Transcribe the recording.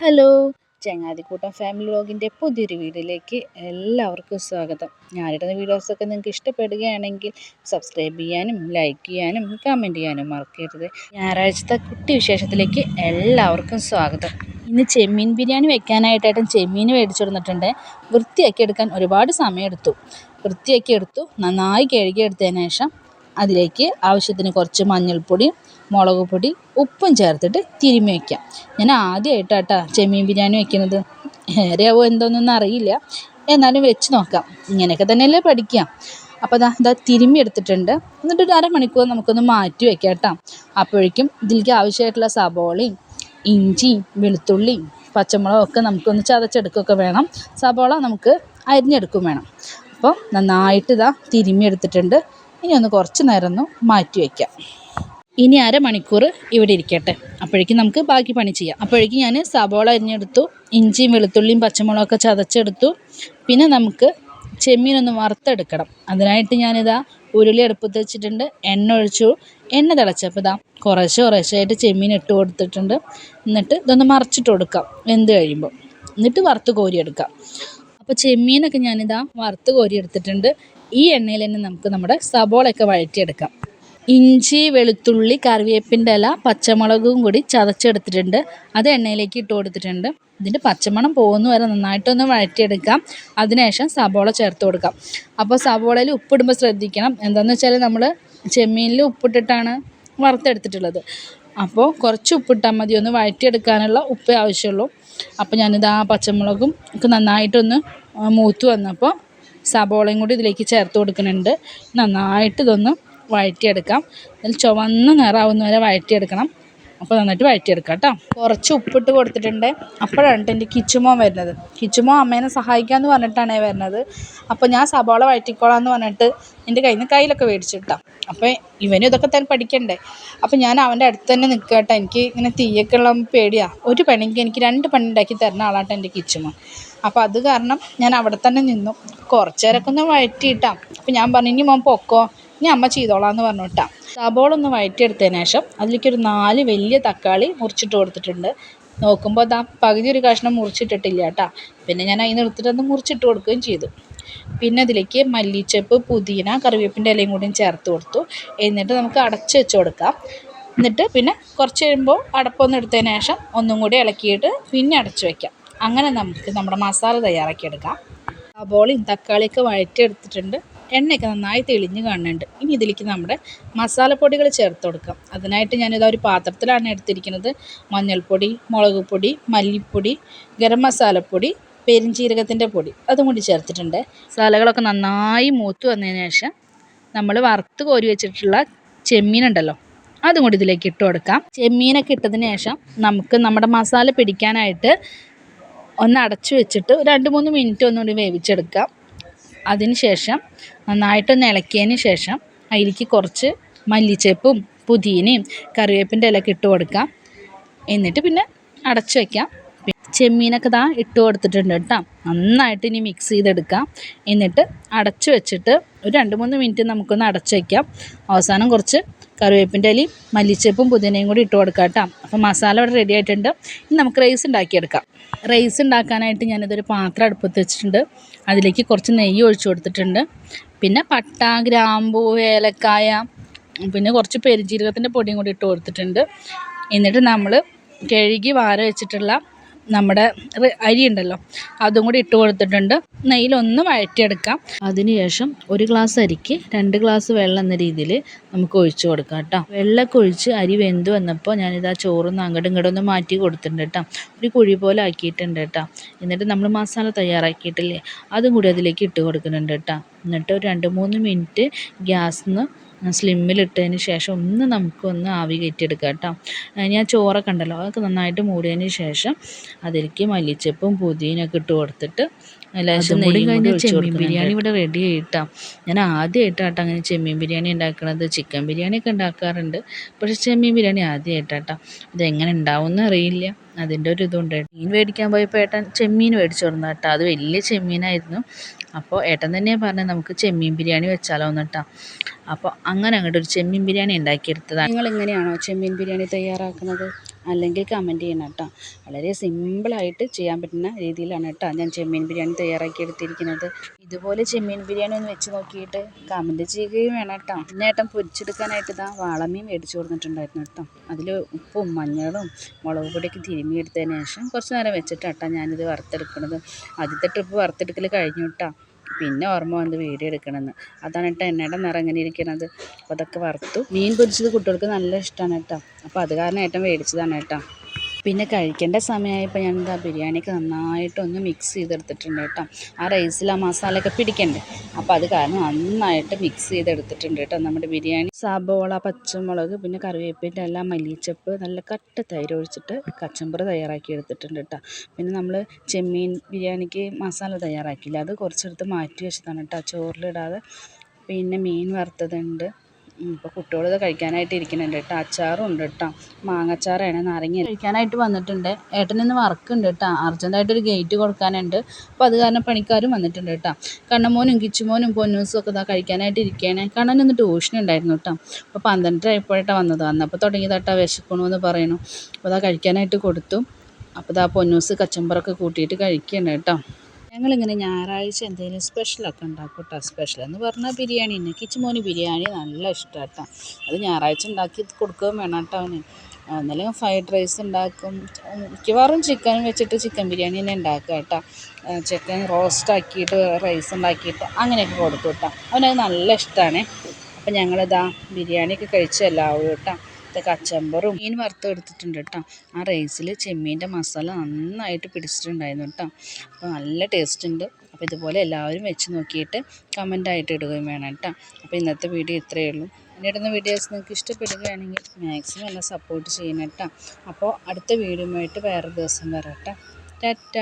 Hello ചങ്ങാതിക്കൂട്ടം family വ്ലോഗിന്റെ പുതിയൊരു വീഡിയോയിലേക്ക് എല്ലാവർക്കും സ്വാഗതം. ഞാനിടുന്ന വീഡിയോസൊക്കെ നിങ്ങൾക്ക് ഇഷ്ടപ്പെടുകയാണെങ്കിൽ സബ്സ്ക്രൈബ് ചെയ്യാനും ലൈക്ക് ചെയ്യാനും കമന്റ് ചെയ്യാനും മറക്കരുത്. ഞായറാഴ്ചത്തെ കുട്ടി വിശേഷത്തിലേക്ക് എല്ലാവർക്കും സ്വാഗതം. ഇന്ന് ചെമ്മീൻ ബിരിയാണി വെക്കാനായിട്ടായിട്ടും ചെമ്മീൻ മേടിച്ചു കൊടുത്തിട്ടുണ്ട് വൃത്തിയാക്കി എടുക്കാൻ ഒരുപാട് സമയമെടുത്തു. വൃത്തിയാക്കി എടുത്തു നന്നായി കഴുകി എടുത്തതിന് ശേഷം അതിലേക്ക് ആവശ്യത്തിന് കുറച്ച് മഞ്ഞൾപ്പൊടി മുളക് പൊടി ഉപ്പും ചേർത്തിട്ട് തിരുമ്മി വയ്ക്കാം ഞാൻ ആദ്യമായിട്ടാട്ടാ ചെമ്മീൻ ബിരിയാണി വയ്ക്കുന്നത് നേരെയാവോ എന്തോന്നൊന്നും അറിയില്ല. എന്നാലും വെച്ച് നോക്കാം. ഇങ്ങനെയൊക്കെ തന്നെയല്ലേ പഠിക്കുക അപ്പോൾ അതാ ഇതാ തിരുമ്മി എടുത്തിട്ടുണ്ട്. എന്നിട്ട് ഒരു അരമണിക്കൂർ നമുക്കൊന്ന് മാറ്റി വെക്കാം കേട്ടോ അപ്പോഴേക്കും ഇതിലേക്ക് ആവശ്യമായിട്ടുള്ള സബോളയും ഇഞ്ചിയും വെളുത്തുള്ളിയും പച്ചമുളകും ഒക്കെ നമുക്കൊന്ന് ചതച്ചെടുക്കുകയൊക്കെ വേണം. സബോള നമുക്ക് അരിഞ്ഞെടുക്കും വേണം. അപ്പോൾ നന്നായിട്ട് ഇതാ തിരുമ്മി എടുത്തിട്ടുണ്ട്. ഇനി ഒന്ന് കുറച്ച് നേരം ഒന്ന് മാറ്റി വയ്ക്കാം ഇനി അരമണിക്കൂർ ഇവിടെ ഇരിക്കട്ടെ. അപ്പോഴേക്കും നമുക്ക് ബാക്കി പണി ചെയ്യാം. അപ്പോഴേക്കും ഞാൻ സബോള അരിഞ്ഞെടുത്തു ഇഞ്ചിയും വെളുത്തുള്ളിയും പച്ചമുളകൊക്കെ ചതച്ചെടുത്തു. പിന്നെ നമുക്ക് ചെമ്മീനൊന്ന് വറുത്തെടുക്കണം. അതിനായിട്ട് ഞാനിതാ ഉരുളി അടുപ്പത്ത് വെച്ചിട്ടുണ്ട് എണ്ണ ഒഴിച്ചു. എണ്ണ തിളച്ചപ്പോൾ ഇതാ കുറേശ്ശെ കുറേശ്ശെയായിട്ട് ചെമ്മീൻ ഇട്ട് കൊടുത്തിട്ടുണ്ട്. എന്നിട്ട് ഇതൊന്ന് മറിച്ചിട്ട് കൊടുക്കാം വെന്ത് കഴിയുമ്പോൾ. എന്നിട്ട് വറുത്ത് കോരിയെടുക്കാം. അപ്പോൾ ചെമ്മീനൊക്കെ ഞാനിതാ വറുത്ത് കോരിയെടുത്തിട്ടുണ്ട്. ഈ എണ്ണയിൽ തന്നെ നമുക്ക് നമ്മുടെ സബോളയൊക്കെ വഴറ്റിയെടുക്കാം. ഇഞ്ചി വെളുത്തുള്ളി കറിവേപ്പിന്റെ ഇല പച്ചമുളകും കൂടി ചതച്ചെടുത്തിട്ടുണ്ട്. അത് എണ്ണയിലേക്ക് ഇട്ട് കൊടുത്തിട്ടുണ്ട്. ഇതിന്റെ പച്ചമണം പോകുന്ന വരെ നന്നായിട്ടൊന്ന് വഴറ്റിയെടുക്കാം. അതിനുശേഷം സബോള ചേർത്ത് കൊടുക്കാം. അപ്പോൾ സബോളയിൽ ഉപ്പിടുമ്പോൾ ശ്രദ്ധിക്കണം. എന്താണെന്ന് വെച്ചാൽ നമ്മൾ ചെമ്മീനിൽ ഉപ്പിട്ടിട്ടാണ് വറുത്തെടുത്തിട്ടുള്ളത്. അപ്പോൾ കുറച്ച് ഉപ്പിട്ടാൽ മതി. ഒന്ന് വഴറ്റിയെടുക്കാനുള്ള ഉപ്പ് ആവശ്യമുള്ളൂ. അപ്പോൾ ഞാനിത് ആ പച്ചമുളകും ഒക്കെ നന്നായിട്ടൊന്ന് മൂത്ത് വന്നപ്പോൾ സബോളയും കൂടി ഇതിലേക്ക് ചേർത്ത് കൊടുക്കുന്നുണ്ട്. നന്നായിട്ട് ഇതൊന്ന് വഴറ്റിയെടുക്കാം. അതിൽ ചുവന്ന നിറമാവുന്ന വരെ വഴറ്റിയെടുക്കണം. അപ്പോൾ നന്നായിട്ട് വഴറ്റിയെടുക്കാം കേട്ടോ കുറച്ച് ഉപ്പിട്ട് കൊടുത്തിട്ടുണ്ട്. അപ്പോഴാണ് എന്റെ കിച്ചുമോൻ വരുന്നത്. കിച്ചുമോ അമ്മേനെ സഹായിക്കാമെന്ന് പറഞ്ഞിട്ടാണേ വരുന്നത്. അപ്പോൾ ഞാൻ സബോള വഴറ്റിക്കോളാം എന്ന് പറഞ്ഞിട്ട് എന്റെ കയ്യിൽ നിന്ന് കയ്യിലൊക്കെ മേടിച്ചിട്ടാം അപ്പോൾ ഇവനും ഇതൊക്കെ തന്നെ പഠിക്കണ്ടേ. അപ്പോൾ ഞാൻ അവന്റെ അടുത്ത് തന്നെ നിൽക്കുക കേട്ടോ എനിക്ക് ഇങ്ങനെ തീയൊക്കെ ഉള്ള പേടിയാണ് ഒരു പണിക്ക് എനിക്ക് രണ്ട് പണി ഉണ്ടാക്കി തരുന്ന ആളാട്ടോ എന്റെ കിച്ചുമോൻ. അപ്പോൾ അത് കാരണം ഞാൻ അവിടെ തന്നെ നിന്നു. കുറച്ച് നേരമൊക്കെ ഒന്ന് വഴറ്റിയിട്ടാം. അപ്പോൾ ഞാൻ പറഞ്ഞു ഇനി മോൻ പൊക്കോ? ഇനി അമ്മ ചെയ്തോളാം എന്ന് പറഞ്ഞു കേട്ടോ സബോള ഒന്ന് വഴറ്റിയെടുത്തതിന് ശേഷം അതിലേക്ക് ഒരു നാല് വലിയ തക്കാളി മുറിച്ചിട്ട് കൊടുത്തിട്ടുണ്ട്. നോക്കുമ്പോൾ അതാ പകുതി ഒരു കഷ്ണം മുറിച്ചിട്ടിട്ടില്ല കേട്ടോ പിന്നെ ഞാൻ അതിന് എടുത്തിട്ടൊന്ന് മുറിച്ചിട്ട് കൊടുക്കുകയും ചെയ്തു. പിന്നെ അതിലേക്ക് മല്ലിച്ചപ്പ് പുതിന കറിവേപ്പിന്റെ ഇലയും കൂടി ചേർത്ത് കൊടുത്തു. എന്നിട്ട് നമുക്ക് അടച്ച് വെച്ച് കൊടുക്കാം. എന്നിട്ട് പിന്നെ കുറച്ച് കഴിയുമ്പോൾ അടപ്പൊന്ന് എടുത്തതിന് ശേഷം ഒന്നും കൂടി ഇളക്കിയിട്ട് പിന്നെ അടച്ച് വയ്ക്കാം അങ്ങനെ നമുക്ക് നമ്മുടെ മസാല തയ്യാറാക്കിയെടുക്കാം. സബോളയും തക്കാളിയൊക്കെ വഴറ്റിയെടുത്തിട്ടുണ്ട് എണ്ണയൊക്കെ നന്നായി തെളിഞ്ഞ് കാണുന്നുണ്ട്. ഇനി ഇതിലേക്ക് നമ്മുടെ മസാലപ്പൊടികൾ ചേർത്ത് കൊടുക്കാം. അതിനായിട്ട് ഞാനിതാ ഒരു പാത്രത്തിലാണ് എടുത്തിരിക്കുന്നത്. മഞ്ഞൾപ്പൊടി മുളക് പൊടി മല്ലിപ്പൊടി ഗരം മസാലപ്പൊടി പെരിഞ്ചീരകത്തിന്റെ പൊടി. അതും കൂടി ചേർത്തിട്ടുണ്ട്. മസാലകളൊക്കെ നന്നായി മൂത്ത് വന്നതിന് ശേഷം നമ്മൾ വറുത്ത് കോരി വെച്ചിട്ടുള്ള ചെമ്മീനുണ്ടല്ലോ അതും കൂടി ഇതിലേക്ക് ഇട്ട് കൊടുക്കാം. ചെമ്മീനൊക്കെ ഇട്ടതിന് ശേഷം നമുക്ക് നമ്മുടെ മസാല പിടിക്കാനായിട്ട് ഒന്ന് അടച്ചു വെച്ചിട്ട് രണ്ട് മൂന്ന് മിനിറ്റ് ഒന്നുകൂടി വേവിച്ചെടുക്കാം. അതിന് ശേഷം നന്നായിട്ടൊന്ന് ഇളക്കിയതിന് ശേഷം അതിലേക്ക് കുറച്ച് മല്ലിച്ചപ്പും പുതിനയും കറിവേപ്പിന്റെ ഇലയൊക്കെ ഇട്ട് കൊടുക്കാം. എന്നിട്ട് പിന്നെ അടച്ച് വയ്ക്കാം ചെമ്മീനൊക്കെ ദാ ഇട്ട് കൊടുത്തിട്ടുണ്ട് കേട്ടോ നന്നായിട്ട് ഇനി മിക്സ് ചെയ്തെടുക്കാം. എന്നിട്ട് അടച്ചു വെച്ചിട്ട് ഒരു രണ്ട് മൂന്ന് മിനിറ്റ് നമുക്കൊന്ന് അടച്ചു വയ്ക്കാം അവസാനം കുറച്ച് കറിവേപ്പിന്റെ ഇലയും മല്ലിച്ചപ്പും പുതിനയും കൂടി ഇട്ട് കൊടുക്കാം കേട്ടോ അപ്പോൾ മസാല ഇവിടെ റെഡി ആയിട്ടുണ്ട്. ഇനി നമുക്ക് റൈസ് ഉണ്ടാക്കിയെടുക്കാം. റൈസ് ഉണ്ടാക്കാനായിട്ട് ഞാനിതൊരു പാത്രം അടുപ്പത്ത് വെച്ചിട്ടുണ്ട്. അതിലേക്ക് കുറച്ച് നെയ്യ് ഒഴിച്ചു കൊടുത്തിട്ടുണ്ട്. പിന്നെ പട്ട ഗ്രാമ്പൂ ഏലക്കായ പിന്നെ കുറച്ച് പെരുജീരകത്തിന്റെ പൊടിയും കൂടി ഇട്ട് കൊടുത്തിട്ടുണ്ട്. എന്നിട്ട് നമ്മൾ കഴുകി വാര വെച്ചിട്ടുള്ള നമ്മുടെ അരി ഉണ്ടല്ലോ അതും കൂടി ഇട്ട് കൊടുത്തിട്ടുണ്ട്. നെയ്യിലൊന്ന് വഴറ്റിയെടുക്കാം. അതിനുശേഷം ഒരു ഗ്ലാസ് അരിക്ക് രണ്ട് ഗ്ലാസ് വെള്ളം എന്ന രീതിയിൽ നമുക്ക് ഒഴിച്ച് കൊടുക്കാം കേട്ടോ. വെള്ളമൊക്കെ ഒഴിച്ച് അരി വെന്ത് വന്നപ്പോൾ ഞാനിത് ആ ചോറൊന്ന് അങ്ങോട്ടും ഇങ്ങോട്ടും ഒന്ന് മാറ്റി കൊടുത്തിട്ടുണ്ട് കേട്ടോ. ഒരു കുഴി പോലെ ആക്കിയിട്ടുണ്ട് കേട്ടോ. എന്നിട്ട് നമ്മൾ മസാല തയ്യാറാക്കിയിട്ടില്ലേ അതും കൂടി അതിലേക്ക് ഇട്ട് കൊടുക്കുന്നുണ്ട് കേട്ടോ. എന്നിട്ട് ഒരു രണ്ട് മൂന്ന് മിനിറ്റ് ഗ്യാസിൽ നിന്ന് സ്ലിമ്മിലിട്ടതിന് ശേഷം ഒന്ന് നമുക്കൊന്ന് ആവി കയറ്റിയെടുക്കാം കേട്ടോ. ഞാൻ ചോറൊക്കെ ഉണ്ടല്ലോ അതൊക്കെ നന്നായിട്ട് മൂടിയതിന് ശേഷം അതിലേക്ക് മല്ലിച്ചപ്പും പുതിനയൊക്കെ ഇട്ട് കൊടുത്തിട്ട് ലേശം നെയ്യും കൂടി ചെമ്മീൻ ബിരിയാണി ഇവിടെ റെഡി ആയിട്ടാ. ഞാൻ ആദ്യമായിട്ടാട്ടോ അങ്ങനെ ചെമ്മീൻ ബിരിയാണി ഉണ്ടാക്കണത്. ചിക്കൻ ബിരിയാണിയൊക്കെ ഉണ്ടാക്കാറുണ്ട്. പക്ഷേ ചെമ്മീൻ ബിരിയാണി ആദ്യമായിട്ടാട്ടോ ഇതെങ്ങനെ ഉണ്ടാവുമെന്ന് അറിയില്ല. അതിന്റെ ഒരു ഇതുണ്ട്. മീൻ മേടിക്കാൻ പോയപ്പോൾ ഏട്ടൻ ചെമ്മീൻ മേടിച്ചു വന്നു കേട്ടോ. അത് വലിയ ചെമ്മീനായിരുന്നു. അപ്പോൾ ഏട്ടൻ തന്നെയാണ് പറഞ്ഞത് നമുക്ക് ചെമ്മീൻ ബിരിയാണി വെച്ചാലോ എന്ന് കേട്ടോ. അപ്പോൾ അങ്ങനെ അങ്ങോട്ട് ഒരു ചെമ്മീൻ ബിരിയാണി ഉണ്ടാക്കിയെടുത്തതാണ്. നിങ്ങൾ എങ്ങനെയാണോ ചെമ്മീൻ ബിരിയാണി തയ്യാറാക്കുന്നത്? അല്ലെങ്കിൽ കമന്റ് ചെയ്യണം കേട്ടോ വളരെ സിമ്പിളായിട്ട് ചെയ്യാൻ പറ്റുന്ന രീതിയിലാണ് കേട്ടോ ഞാൻ ചെമ്മീൻ ബിരിയാണി തയ്യാറാക്കി എടുത്തിരിക്കുന്നത്. ഇതുപോലെ ചെമ്മീൻ ബിരിയാണി ഒന്ന് വെച്ച് നോക്കിയിട്ട് കമന്റ് ചെയ്യുകയും വേണം കേട്ടോ ഏട്ടൻ പൊരിച്ചെടുക്കാനായിട്ട് ഇതാ വാളമീൻ മേടിച്ച് കൊടുത്തിട്ടുണ്ടായിരുന്നു കേട്ടോ അതിൽ ഉപ്പും മഞ്ഞളും മുളക് പൊടിയൊക്കെ തിരുമ്മി എടുത്തതിന് ശേഷം കുറച്ച് നേരം വെച്ചിട്ടാട്ടോ ഞാനിത് വറുത്തെടുക്കുന്നത് ആദ്യത്തെ ട്രിപ്പ് വറുത്തെടുക്കൽ കഴിഞ്ഞു കേട്ടോ പിന്നെ ഓർമ്മ വന്ന് വീഡിയോ എടുക്കണമെന്ന്. അതാണ് കേട്ടോ എണ്ണയുടെ നിറം ഇങ്ങനെ ഇരിക്കണത് അപ്പോൾ അതൊക്കെ വറുത്തു. മീൻ പൊരിച്ചത് കുട്ടികൾക്ക് നല്ല ഇഷ്ടമാണ് കേട്ടോ. അപ്പോൾ അത് കാരണം ഏട്ടൻ മേടിച്ചതാണ് കേട്ടോ. പിന്നെ കഴിക്കേണ്ട സമയമായപ്പോൾ ഞാൻ എന്താ ബിരിയാണിക്ക് നന്നായിട്ടൊന്ന് മിക്സ് ചെയ്തെടുത്തിട്ടുണ്ട് കേട്ടോ. ആ റൈസിൽ ആ മസാലയൊക്കെ പിടിക്കണ്ടേ? അപ്പോൾ അത് കാരണം നന്നായിട്ട് മിക്സ് ചെയ്തെടുത്തിട്ടുണ്ട് കേട്ടോ നമ്മുടെ ബിരിയാണി. സബോള പച്ചമുളക് പിന്നെ കറിവേപ്പിന്റെ എല്ലാം മല്ലിച്ചപ്പ് നല്ല കട്ട തൈര് ഒഴിച്ചിട്ട് കച്ചമ്പറ് തയ്യാറാക്കി എടുത്തിട്ടുണ്ട് കേട്ടോ. പിന്നെ നമ്മൾ ചെമ്മീൻ ബിരിയാണിക്ക് മസാല തയ്യാറാക്കിയില്ല. അത് കുറച്ചെടുത്ത് മാറ്റി വെച്ചതാണ് കേട്ടോ. ചോറിലിടാതെ. പിന്നെ മീൻ വറുത്തതുണ്ട്. ഇപ്പോൾ കുട്ടികൾ ഇത് കഴിക്കാനായിട്ട് ഇരിക്കുന്നുണ്ട് കേട്ടോ. അച്ചാറും ഉണ്ട് കേട്ടോ. മാങ്ങച്ചാറാണ് നാരങ്ങ കഴിക്കാനായിട്ട് വന്നിട്ടുണ്ട്. ഏട്ടൻ ഇന്ന് വർക്കുണ്ട് കേട്ടോ. അർജന്റായിട്ടൊരു ഗേറ്റ് കൊടുക്കാനുണ്ട്. അപ്പോൾ അത് കാരണം പണിക്കാരും വന്നിട്ടുണ്ട് കേട്ടോ. കണ്ണമോനും കിച്ചുമോനും പൊന്നൂസും ഒക്കെ ഇതാ കഴിക്കാനായിട്ട് ഇരിക്കുകയാണ് കണ്ണൻ ഒന്ന് ട്യൂഷൻ ഉണ്ടായിരുന്നു കേട്ടോ. അപ്പോൾ പന്ത്രണ്ടര ആയപ്പോഴാണ് വന്നത്. വന്നപ്പോൾ തുടങ്ങിയതാട്ടാ വിശക്കണമെന്ന് പറയണു അപ്പോൾ അതാ കഴിക്കാനായിട്ട് കൊടുത്തു. അപ്പോൾ ഇതാ പൊന്നൂസ് കച്ചമ്പറൊക്കെ കൂട്ടിയിട്ട് കഴിക്കുകയാണ് കേട്ടോ. ഞങ്ങളിങ്ങനെ ഞായറാഴ്ച എന്തെങ്കിലും സ്പെഷ്യലൊക്കെ ഉണ്ടാക്കും കേട്ടോ സ്പെഷ്യൽ എന്ന് പറഞ്ഞാൽ ബിരിയാണി തന്നെ. കിച്ചുമോന് ബിരിയാണി നല്ല ഇഷ്ടമാണ് കേട്ടോ അത് ഞായറാഴ്ച ഉണ്ടാക്കി കൊടുക്കുകയും വേണം കേട്ടോ അവന്. എന്നാലും ഫ്രൈഡ് റൈസ് ഉണ്ടാക്കും. മിക്കവാറും ചിക്കൻ വെച്ചിട്ട് ചിക്കൻ ബിരിയാണി തന്നെ ഉണ്ടാക്കുക കേട്ടോ. ചിക്കൻ റോസ്റ്റ് ആക്കിയിട്ട് റൈസ് ഉണ്ടാക്കിയിട്ട് അങ്ങനെയൊക്കെ കൊടുക്കും കേട്ടോ. അവനത് നല്ല ഇഷ്ടമാണ് അപ്പം ഞങ്ങളിതാ ബിരിയാണിയൊക്കെ കഴിച്ചല്ലാവും കേട്ടോ. കച്ചമ്പറും മീൻ വറുത്ത് എടുത്തിട്ടുണ്ട് കേട്ടോ. ആ റൈസിൽ ചെമ്മീന്റെ മസാല നന്നായിട്ട് പിടിച്ചിട്ടുണ്ടായിരുന്നു കേട്ടോ. അപ്പോൾ നല്ല ടേസ്റ്റ് ഉണ്ട്. അപ്പോൾ ഇതുപോലെ എല്ലാവരും വെച്ച് നോക്കിയിട്ട് കമന്റായിട്ട് ഇടുകയും വേണം കേട്ടോ. അപ്പോൾ ഇന്നത്തെ വീഡിയോ ഇത്രയേ ഉള്ളൂ. ഇടുന്ന വീഡിയോസ് നിങ്ങൾക്ക് ഇഷ്ടപ്പെടുകയാണെങ്കിൽ മാക്സിമം എന്നെ സപ്പോർട്ട് ചെയ്യണം കേട്ടോ. അപ്പോൾ അടുത്ത വീഡിയോയുമായിട്ട് വേറെ ദിവസം വരാം കേട്ടോ. ടാറ്റ.